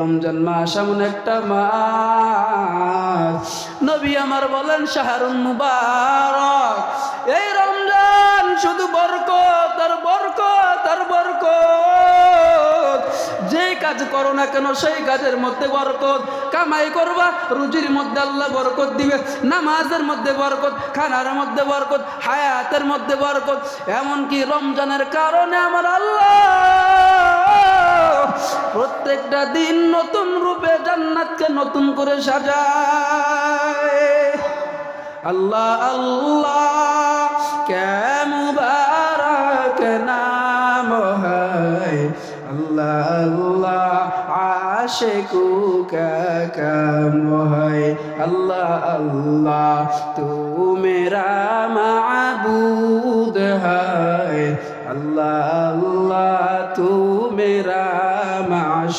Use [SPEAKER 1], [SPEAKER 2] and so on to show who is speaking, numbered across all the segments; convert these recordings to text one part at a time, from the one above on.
[SPEAKER 1] রমজান মাস এমন একটা মাস। নবী আমার বলেন শাহরুন মুবারক, এই রমজান শুধু বরকত আর বরকত আর বরকত। যে কাজ করো না কেন, সেই কাজের মধ্যে বরকত। কামাই করবা, রুজির মধ্যে আল্লাহ বরকত দিবে, নামাজের মধ্যে বরকত, খানার মধ্যে বরকত, হায়াতের মধ্যে বরকত। এমনকি রমজানের কারণে আমার আল্লাহ প্রত্যেকটা দিন নতুন রূপে জান্নাতকে নতুন করে সাজায়। আল্লাহ আল্লাহ আল্লাহ আশেকু কাম হয়। আল্লাহ আল্লাহ তু মেরা মাবুদ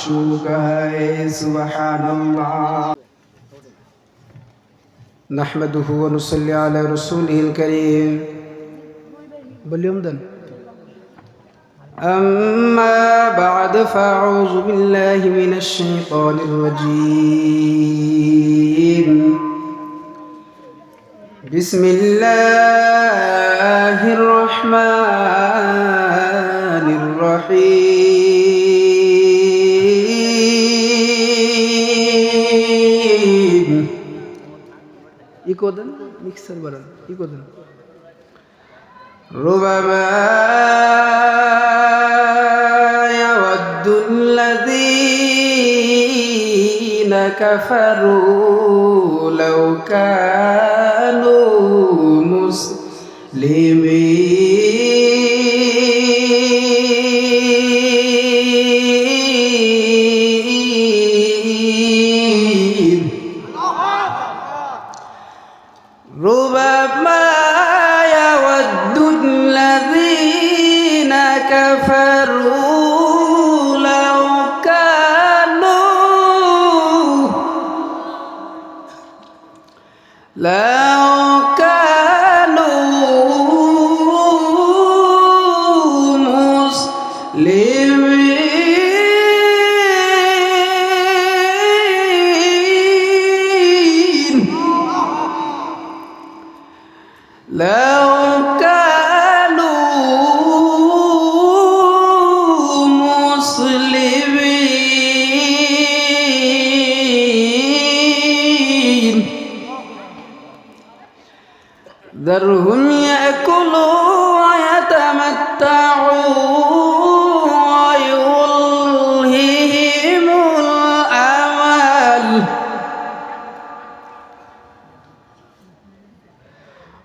[SPEAKER 1] माशूक है सुबहान अल्लाह نحمده ونصلي على رسوله الكريم باليوم دن أما بعد فأعوذ بالله من الشيطان الرجيم بسم الله الرحمن الرحيم يكودن ميكسر برن يكودن ربما يود الذين كفروا لو كانوا مسلمين Leu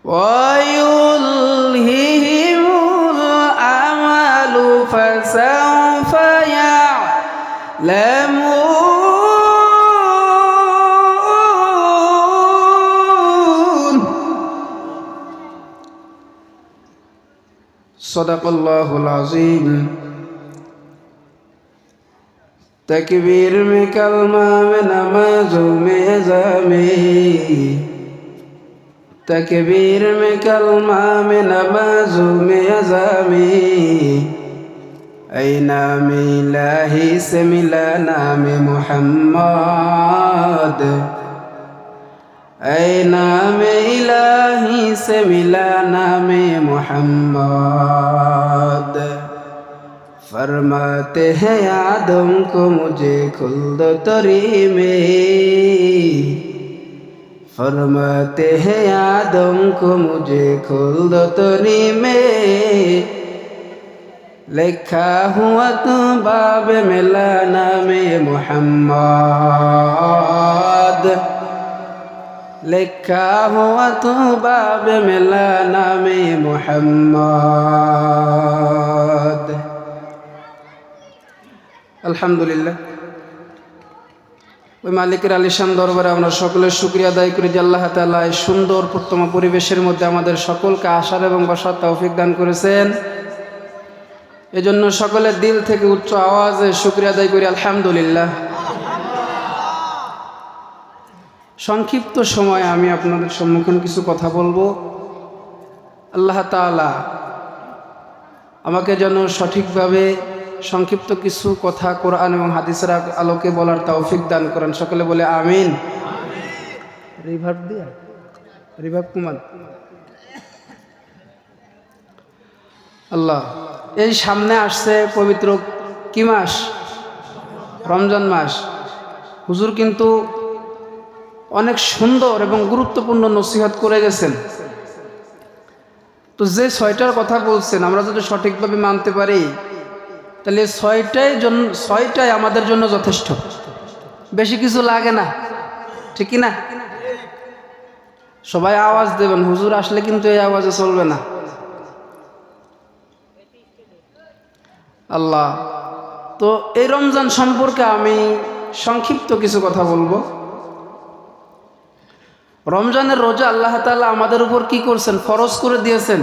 [SPEAKER 1] ويلههم الأمل فسوف يعلمون. صدق الله العظيم. تکبیر میں کلمہ میں نمازوں میں तकबीर में कलमा में नमाजों में अजामी ऐ नाम इलाही से मिला नाम मोहम्मद ऐ नाम इलाही से मिला नाम मोहम्मद फरमाते हैं आदम को मुझे खुल दो तरी में फरमाते हैं आदम को मुझे खुल दो तरी में लिखा हुआ तो बाब मिला नाम मोहम्मद लिखा हुआ तो बाब मिला नाम मोहम्मद আলহামদুলিল্লাহ ওই মালিকের আলিশান দরবারে আমরা সকলের শুক্রিয়া আদায় করি যে আল্লাহ তালা এই সুন্দর প্রত্যম পরিবেশের মধ্যে আমাদের সকলকে আসার এবং বসার তৌফিক দান করেছেন। এজন্য সকলের দিল থেকে উচ্চ আওয়াজে শুক্রিয়া আদায় করি, আলহামদুলিল্লাহ। সংক্ষিপ্ত সময়ে আমি আপনাদের সম্মুখীন কিছু কথা বলব। আল্লাহ তাআলা আমাকে যেন সঠিকভাবে সংক্ষিপ্ত কিছু কথা কোরআন এবং হাদিসের আলোকে বলার তৌফিক দান করেন। সকলে বলে আমিন। রিভার্ব দিয়া? রিভার্ব কুমার। আল্লাহ, এই সামনে আসছে পবিত্র কি মাস? রমজান মাস। হুজুর কিন্তু অনেক সুন্দর এবং গুরুত্বপূর্ণ নসিহত করে গেছেন। তো যে ছয়টার কথা বলছেন, আমরা যদি সঠিকভাবে মানতে পারি তাহলে ছয়টাই জন্য ছয়টাই আমাদের জন্য যথেষ্ট। বেশি কিছু লাগে না। ঠিক না সবাই আওয়াজ দেবেন, হুজুর আসলে কিন্তু এই আওয়াজে চলবে না। আল্লাহ, তো এই রমজান সম্পর্কে আমি সংক্ষিপ্ত কিছু কথা বলব। রমজানের রোজা আল্লাহ তাআলা আমাদের উপর কি করছেন? ফরজ করে দিয়েছেন।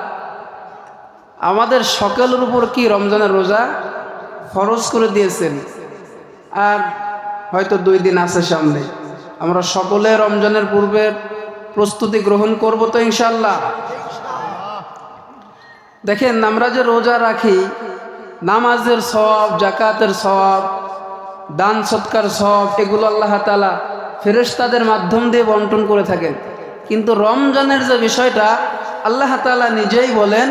[SPEAKER 1] আমাদের সকলের উপর কি রমজানের রোজা ফরজ করে দিয়েছেন? আর হয়তো দুই দিন আছে সামনে। আমরা সকলে রমজানের পূর্বে প্রস্তুতি গ্রহণ করব তো ইনশাল্লাহ দেখেন, আমরা যে রোজা রাখি, নামাজের সব জাকাতের সব দান সৎকার সব এগুলো আল্লাহ তালা ফেরেশতাদের মাধ্যম দিয়ে বন্টন করে থাকেন। কিন্তু রমজানের যে বিষয়টা আল্লাহ তালা নিজেই বলেন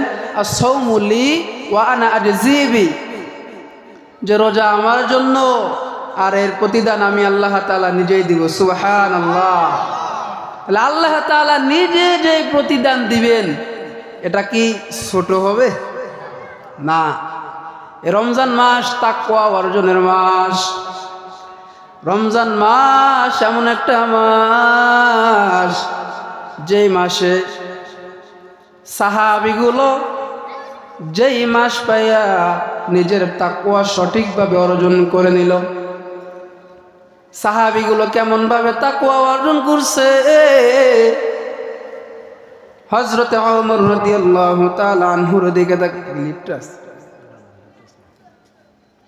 [SPEAKER 1] আজিবি যে রোজা আমার জন্য আর এর প্রতিদান আমি আল্লাহ তালা নিজেই দিব সুহান আল্লাহ তাহলে আল্লাহ তালা নিজে যে প্রতিদান দিবেন, এটা কি ছোট হবে? না। রমজান মাস তাকুয়া অর্জনের মাস। রমজান মাস এমন একটা মাস, যেই মাসে সাহাবিগুলো যেই মাস পাইয়া নিজের তাকুয়া সঠিকভাবে অর্জন করে নিল। সাহাবিগুলো কেমনভাবে তাকুয়া অর্জন করছে? হজরতে অমর রদি আল্লাহ আনহুর দিকে লিফট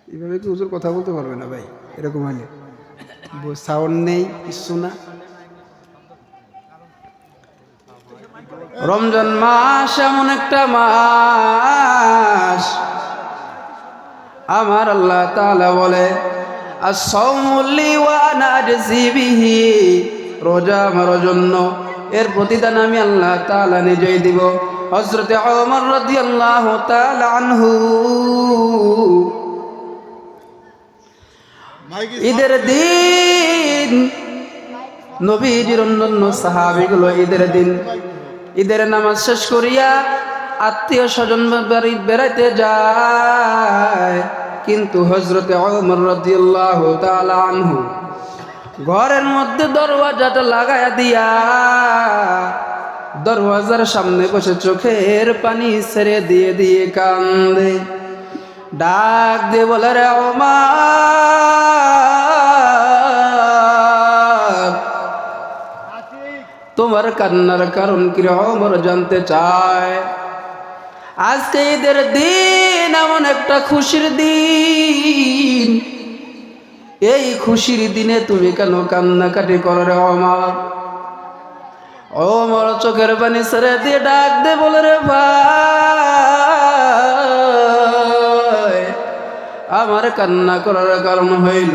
[SPEAKER 1] এইভাবে কি হুজুর কথা বলতে পারবে না ভাই? এরকম হলে সাউন্ড নেই, কিছু না। রমজান মাস এমন একটা মাস। আমার আল্লাহ তাআলা বলে রোজা আমার জন্য। এর প্রতিদান আমি আল্লাহ তাআলা নিজেই দিব। হযরতে ওমর রাদিয়াল্লাহু তাআলা আনহু। ঈদের দিন নবীজির অন্যান্য সাহাবিগুলো ঈদের দিন ঈদের নামাজ শেষ করিয়া আত্মীয় স্বজন বাড়ি বেড়াইতে যায়। কিন্তু হজরতে আনহু ঘরের মধ্যে দরওয়াজাটা লাগায়া দিয়া দরওয়াজার সামনে বসে চোখের পানি ছেড়ে দিয়ে দিয়ে কান্দে। ডাক দিয়ে বলে, রে ওমার! তোমার কান্নার কারণ কি অমর জানতে চায়। আজকে ঈদের দিন, এমন একটা খুশির দিন। এই খুশির দিনে তুমি কেন কান্নাকাটি করো রে অমর অমর চোখের পানি সেরে দিয়ে ডাক দে বলে রে ভাই। আমার কান্না করার কারণ হইল,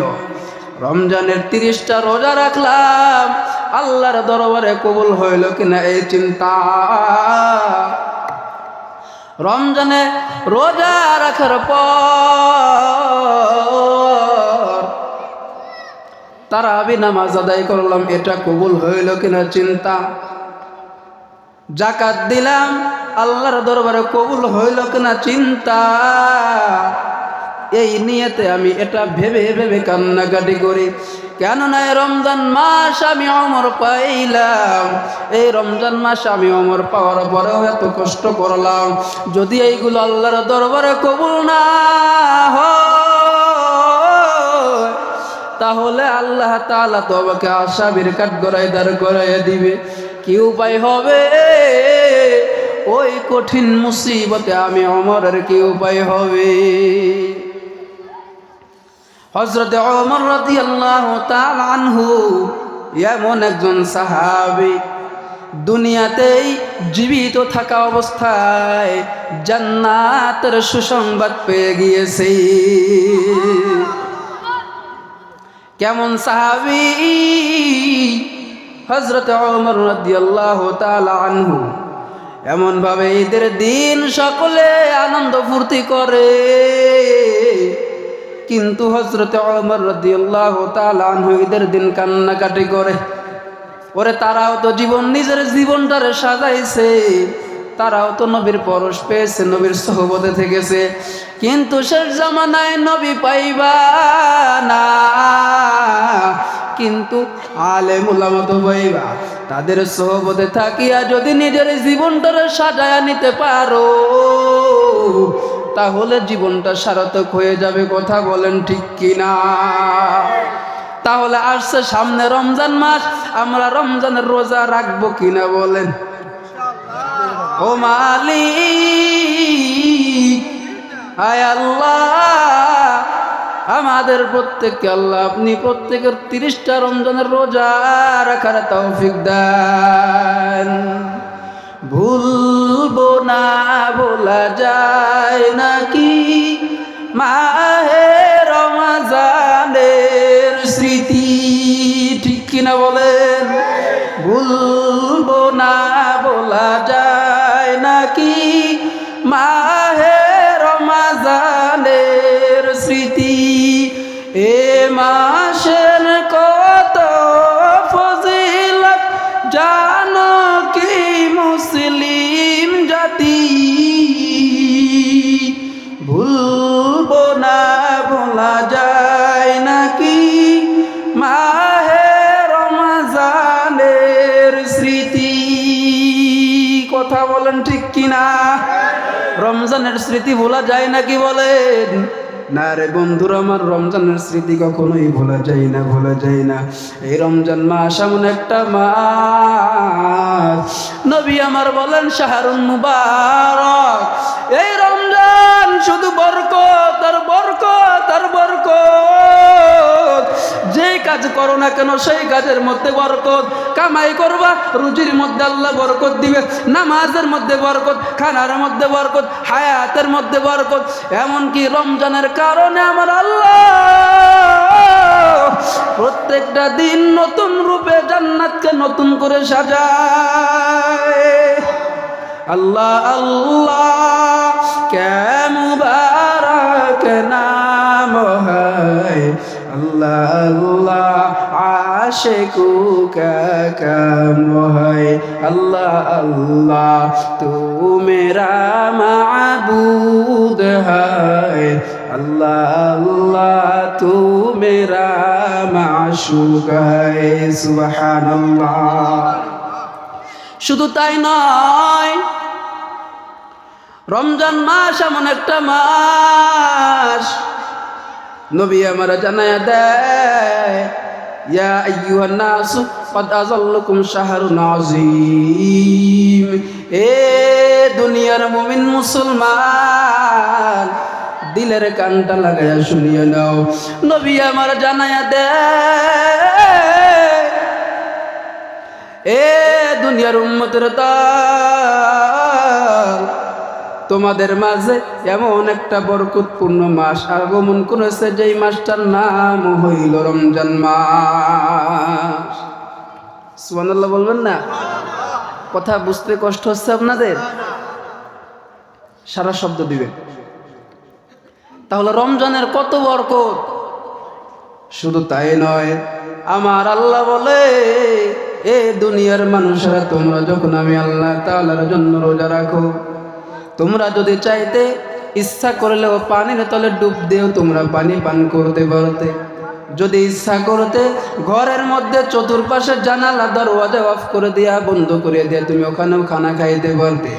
[SPEAKER 1] রমজানের তিরিশটা রোজা রাখলাম। আল্লাহর দরবারে কবুল হইল কিনা এই চিন্তা? রমজানে রোজা রাখার পর তারা আমি নামাজ আদায় করলাম, এটা কবুল হইল কিনা চিন্তা? জাকাত দিলাম, আল্লাহর দরবারে কবুল হইল কিনা চিন্তা? এই নিয়েতে আমি এটা ভেবে ভেবে কান্নাকাটি করি। কেননা এই রমজান মাস আমি অমর পাইলাম। এই রমজান মাস আমি অমর পাওয়ার পরেও এত কষ্ট করলাম। যদি এইগুলো আল্লাহর দরবারে কবুল না তাহলে আল্লাহ তালা তো আমাকে আসামির কাঠ গড়াই দাঁড় করাইয়া দিবে। কি উপায় হবে? ওই কঠিন মুসিবতে আমি অমরের কি উপায় হবে? হজরত অমর রাতি আল্লাহ আনহু এমন একজন সাহাবি, দুনিয়াতেই জীবিত থাকা অবস্থায় জান্নাতের সুসংবাদ পেয়ে গিয়েছে। কেমন সাহাবি? হজরত অমর রাদিয়াল্লাহু তাআলা আনহু এমন ভাবে ঈদের দিন সকলে আনন্দ ফুর্তি করে। কিন্তু হজরত অমর রাদিয়াল্লাহু তাআলা আনহু ঈদের দিন কান্নাকাটি করে। ওরে তারাও তো জীবন নিজের জীবনটারে সাজাইছে, তারাও তো নবীর পরশ পেয়েছে, নবীর সহবতে থেকেছে। কিন্তু শেষ জামানায় নবী পাইবা না, কিন্তু আলে মুলামত পাইবা। তাদের সহবতে থাকিয়া যদি নিজের জীবনটারে সাজায়া নিতে পারো তাহলে জীবনটা সারথক হয়ে যাবে, কথা বলেন ঠিক কিনা? তাহলে আসছে সামনে রমজান মাস, আমরা রমজানের রোজা রাখব কিনা বলেন? ও মালি আয় আল্লাহ, আমাদের প্রত্যেককে আল্লাহ আপনি প্রত্যেকের তিরিশটা রমজানের রোজা রাখার তৌফিক দেন। ভুলবো না বলা যায়। নাকি? মাহে রমাজানের স্মৃতি ঠিক কিনা বলেন? ভুলবো না বলা যায় নাকি? মাহে রমজানের স্মৃতি ভোলা যায় নাকি বলেন? না রে বন্ধুর, আমার রমজানের স্মৃতি কখনোই ভোলা যায় না, ভোলা যায় না। এই রমজান মাস এমন একটা মাস। নবী আমার বলেন, শাহরুন মুবারক। এই রমজান শুধু বরকত, আর বরকত আর বরকত। যে কাজ করো না কেন, সেই কাজের মধ্যে বরকত। কামাই করবা, রুজির মধ্যে আল্লাহ বরকত দিবে, নামাজের মধ্যে বরকত, খানার মধ্যে বরকত, হায়াতের মধ্যে বরকত। এমনকি রমজানের কারণে আমার আল্লাহ প্রত্যেকটা দিন নতুন রূপে জান্নাতকে নতুন করে সাজায়। আল্লাহ আল্লাহ কেমুবারক নাম হয় আল্লাহ আশেকু কাম হয়। আল্লাহ আল্লাহ তু মেরা মাবুদ হয়। আল্লাহ আল্লাহ তু মেরা মাশুক হয়। সুবহানাল্লাহ। শুধু তাই নয়, রমজান মাস এমন একটা মাস নবী আমার জানায়া দেয় ইয়া আইয়ুহান নাসু قد أظلكم شهر عظيم এ দুনিয়ার মুমিন মুসলমান দিলের কানটা লাগাইয়া শুনিয়ে নাও নবী আমার জানায়া দেয় এ দুনিয়ার উম্মতের দল তোমাদের মাঝে এমন একটা বরকতপূর্ণ মাস আগমন করেছে, যেই মাসটার নাম হইল রমজান মাস। সুবহানাল্লাহ বলবেন না? কথা বুঝতে কষ্ট হচ্ছে আপনাদের? সারা শব্দ দিবেন। তাহলে রমজানের কত বরকত? শুধু তাই নয়, আমার আল্লাহ বলে, এ দুনিয়ার মানুষেরা, তোমরা যখন আমি আল্লাহ তাআলার জন্য রোজা রাখো তোমরা যদি চাইতে ইচ্ছা করলেও পানির তলে ডুব দিয়েও তোমরা পানি পান করতে পারতে। যদি ইচ্ছা করতে ঘরের মধ্যে চতুর্পাশে জানালা, দরওয়াজা অফ করে দিয়া, বন্ধ করে দিয়া, তুমি ওখানেও খানা খাইতে পারতে।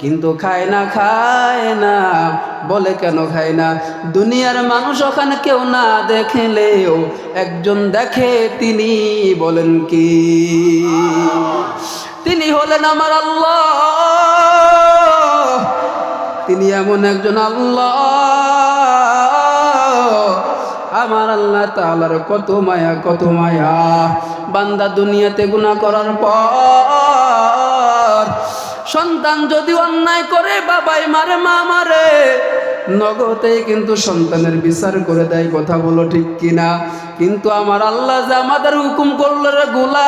[SPEAKER 1] কিন্তু খায় না খায় না, বলে কেন খায় না? দুনিয়ার মানুষ ওখানে কেউ না দেখলেও একজন দেখে, তিনি বলেন কি? তিনি হলেন আমার আল্লাহ। তিনি এমন একজন আল্লাহ। আমার আল্লাহ তাআলার কত মায়া কত মায়া। বান্দা দুনিয়াতে গুনাহ করার পর সন্তান যদি অন্যায় করে, বাবাই মারে, মা মারে নগতেই কিন্তু সন্তানের বিচার করে দেয়, কথা বলো ঠিক কিনা? কিন্তু আমার আল্লাহ যে আমাদের হুকুম করল রে গোলাম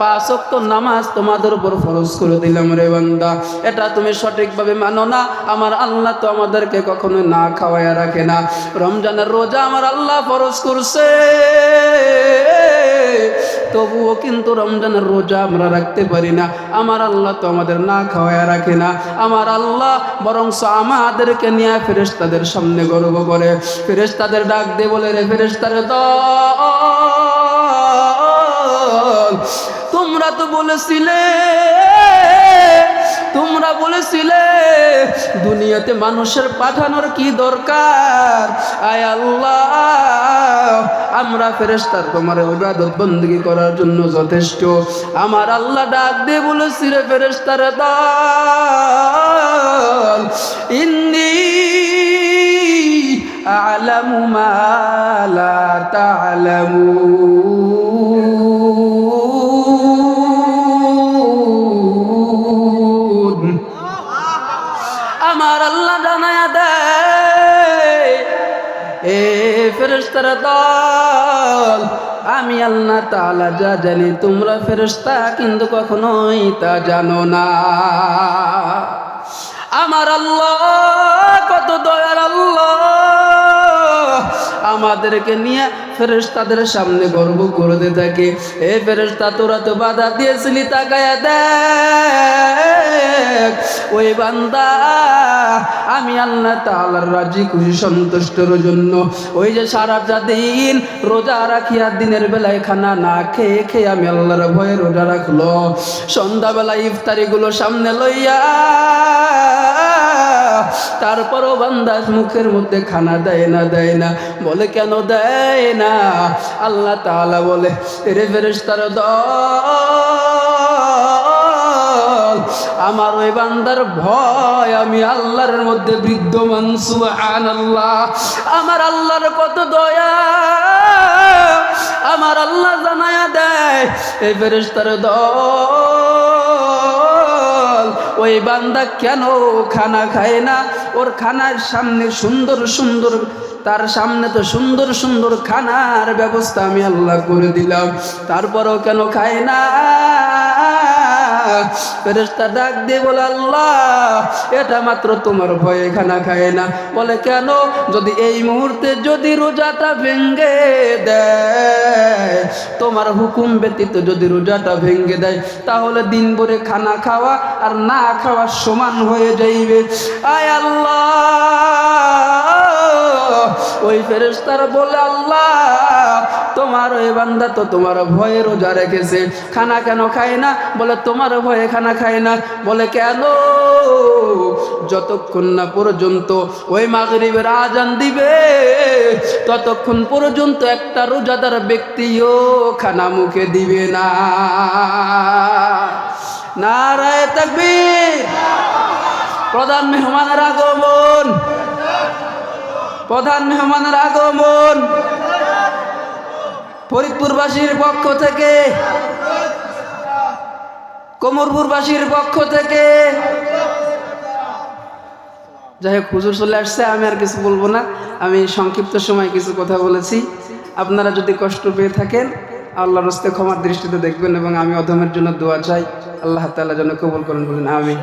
[SPEAKER 1] পাঁচ ওয়াক্ত নামাজ তোমাদের উপর ফরজ করে দিলাম রে বান্দা। এটা তুমি সঠিকভাবে মানো না। আমার আল্লাহ তো আমাদেরকে কখনো না খাওয়াইয়া রাখে না। রমজানের রোজা আমার আল্লাহ ফরজ করছে। তবুও কিন্তু রমজানের রোজা আমরা রাখতে পারি না। আমার আল্লাহ তো আমাদের না খাওয়াইয়া রাখে না। আমার আল্লাহ বরং আমাদেরকে নিয়ে ফেরেশতাদের সামনে গর্ব করে। ফেরেশতাদের ডাক দে বলে, রে ফেরেশতারে দল তোমরা তো বলেছিলে, তোমরা বলেছিলে দুনিয়াতে মানুষের পাঠানোর কি দরকার? আয় আল্লাহ, আমরা ফেরেস্তার তোমার ইবাদত বন্দী করার জন্য যথেষ্ট। আমার আল্লাহ ডাক দিয়ে বলেছি রে ফেরেস্তার দল ইন্নি আলামু মা লা ফেরেশতারা দল। আমি আল্লাহ তাআলা যা জানি তোমরা ফেরেশতা, কিন্তু কখনোই তা জানো না। আমার আল্লাহ, কত দয়ার আল্লাহ। আমাদেরকে নিয়ে ফেরেশতাদের সামনে গর্ব করতে থাকে। এ ফেরেশতা, তোরা তো বাধা দিয়েছিলি, তাকায়া দেখ। ওই বান্দা, আমি আল্লাহ তাআলার রাজি, খুশি, সন্তুষ্টর জন্য ওই যে সারাটা দিন রোজা রাখিয়া দিনের বেলায় খানা না খেয়ে খেয়ে আমি আল্লাহর ভয়ে রোজা রাখল। সন্ধ্যাবেলা ইফতারিগুলো সামনে লইয়া তারপরও বান্দাস মুখের মধ্যে খানা দেয় না দেয় না। বলে, কেন দেয় না? আল্লাহ তাআলা বলে রে ফেরেশতার দল আমার ওই বান্দার ভয়, আমি আল্লাহর মধ্যে বিদ্যমান সুহান আল্লাহ আমার আল্লাহর কত দয়া, আমার আল্লাহ জানায়া দেয়, এই ফেরেশতার দল। ওই বান্দা কেন খানা খায় না? ওর খানার সামনে সুন্দর সুন্দর, তার সামনে তো সুন্দর সুন্দর খানার ব্যবস্থা আমি আল্লাহ করে দিলাম। তারপরও কেন খায় না? ফেরেস্তা ডাক দিয়ে বলে, আল্লাহ, এটা মাত্র তোমার ভয়ে খানা খায় না। বলে, কেন? যদি এই মুহূর্তে যদি রোজাটা ভেঙ্গে দেয়, তোমার হুকুম ব্যতীত যদি রোজাটা ভেঙ্গে দেয়, তাহলে দিন ভরে খানা খাওয়া আর না খাওয়া সমান হয়ে যাইবে। আয় আল্লাহ! ওই ফেরেস্তার বলে, আল্লাহ, তোমার ওই বান্দা তো তোমার ভয়ে রোজা রেখেছে। খানা কেন খায় না? বলে, তোমার ভয়ে খানা খায় না। বলে, কেন? যতক্ষণ না পর্যন্ত ওই মাগরিবের আজান দিবে, ততক্ষণ পর্যন্ত একটা রোজাদার ব্যক্তিও খানা মুখে দিবে না। নারায় তাকবীর। প্রধান মেহমানের আগমন। প্রধান মেহমানের আগমন ফরিদপুরবাসীর পক্ষ থেকে, কোমরপুরবাসীর পক্ষ থেকে। যাই হোক, হুজুর চলে আসছে, আমি আর কিছু বলব না। আমি সংক্ষিপ্ত সময় কিছু কথা বলেছি। আপনারা যদি কষ্ট পেয়ে থাকেন, আল্লাহর রস্তে ক্ষমার দৃষ্টিতে দেখবেন এবং আমি অধমের জন্য দোয়া চাই। আল্লাহ তাআলা যেন কবুল করেন বলেন আমি